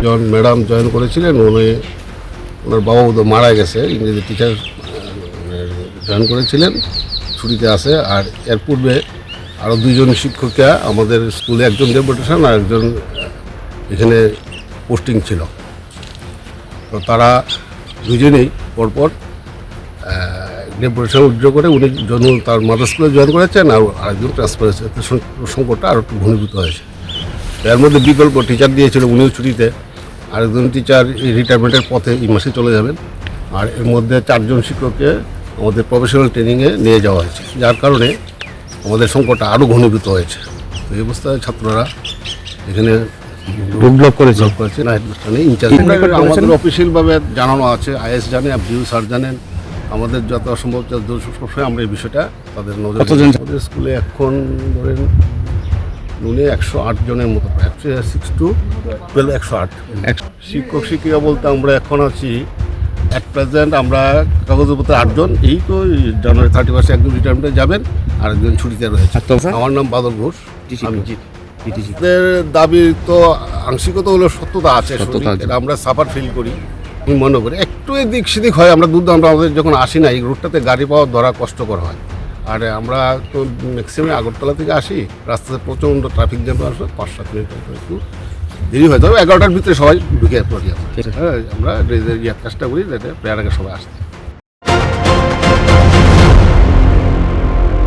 একজন madam join করেছিলেন, উনি, ওনার বাবা বোধহয় মারা গেছে, ইংরেজি টিচার জয়েন করেছিলেন, ছুটিতে আছে। আর এর পূর্বে আরও দুইজন শিক্ষিকা, আমাদের স্কুলে একজন ডেপুটেশন আর একজন এখানে পোস্টিং ছিল। তো তারা দুজনেই পরপর ডেপুটেশন উজ্জ্ব করে উনি জন তার মাদার স্কুলে জয়েন করেছেন আর আরেকজন ট্রান্সফার হয়েছে। সংকটটা আরও একটু ঘনীভূত হয়েছে। এর মধ্যে বিকল্প টিচার দিয়েছিল, উনিও ছুটিতে। আরেকজন টিচার রিটায়ারমেন্টের পথে এই মাসে চলে যাবেন। আর এর মধ্যে চারজন শিক্ষককে আমাদের প্রফেশনাল ট্রেনিংয়ে নিয়ে যাওয়া হয়েছে। যার কারণে আমাদের সংকটটা আরও ঘনীভূত হয়েছে। এই অবস্থায় ছাত্ররা এখানে ডেভেলপ করেছে। ইনচার্জ আমাদের অফিসিয়ালভাবে জানানো আছে। আইএস জানে বিউ স্যার জানেন। আমাদের যত সম্ভব সবসময় আমরা এই বিষয়টা তাদের নজর স্কুলে এখন ধরেন নুনে একশো আট জনের মতো সিক্স টু টুয়েলভ একশো আট। শিক্ষক শিক্ষিকা বলতে আমরা এখন আছি অ্যাট প্রেজেন্ট আমরা কাগজপত্রে আটজন এই তো জানুয়ারি থার্টি ফার্স্ট একজন রিটায়ারমেন্টে যাবেন আর একজন ছুটিতে রয়েছে। আমার নাম বাদল ঘোষ আমি দাবি তো আংশিকত হলো সত্যতা আছে। আমরা সাফার ফিল করি আমি মনে করি। একটু এদিক সেদিক হয় আমরা দুধ আমরা আমাদের যখন আসি না এই রুটটাতে গাড়ি পাওয়া ধরা কষ্টকর হয়। আর আমরা তো ম্যাক্সিমাম আগরতলা থেকে আসি রাস্তাতে প্রচণ্ড ট্রাফিক জ্যাম আসবে পাঁচ সাত মিনিট একটু দেরি হয় তবে এগারোটার ভিতরে সবাই ঢুকে পড়ি আমরা। হ্যাঁ আমরা ইয়ার কাজটা করি যাতে প্রেয়ার আগে সবাই আসতে